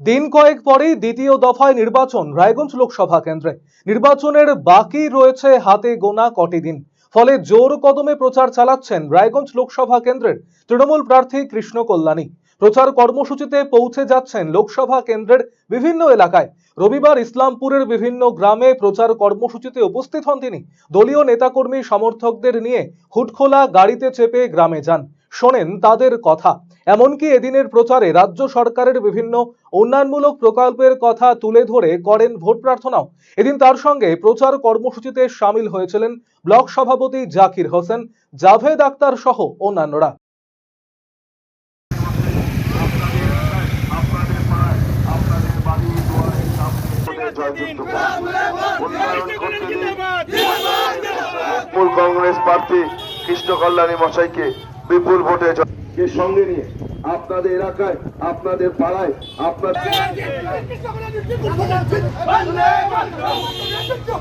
দিন কয়েক পরেই দ্বিতীয় দফায় নির্বাচন রায়গঞ্জ লোকসভা কেন্দ্রে। নির্বাচনের বাকি রয়েছে হাতে গোনা কটি দিন। ফলে জোর কদমে প্রচার চালাচ্ছেন রায়গঞ্জ লোকসভা কেন্দ্রের তৃণমূল প্রার্থী কৃষ্ণ কল্যাণী। প্রচার কর্মসূচিতে পৌঁছে যাচ্ছেন লোকসভা কেন্দ্রের বিভিন্ন এলাকায়। রবিবার ইসলামপুরের বিভিন্ন গ্রামে প্রচার কর্মসূচিতে উপস্থিত হন তিনি। দলীয় নেতাকর্মী সমর্থকদের নিয়ে হুটখোলা গাড়িতে চেপে গ্রামে যান। শোনেন তাদের কথা। এমনকি এদিনের প্রচারে রাজ্য সরকারের বিভিন্ন উন্নয়নমূলক প্রকল্পের কথা তুলে ধরে করেন ভোট প্রার্থনাও। এদিন তার সঙ্গে প্রচার কর্মসূচিতে সামিল হয়েছিলেন ব্লক সভাপতি জাকির হোসেন, জাভেদ আক্তার সহ অন্যান্যরা। কংগ্রেস প্রার্থী কৃষ্ণ কল্যাণী মশাইকে বিপুল ভোটে কে সঙ্গে নিয়ে আপনাদের এলাকায় আপনাদের পাড়ায় আপনাদের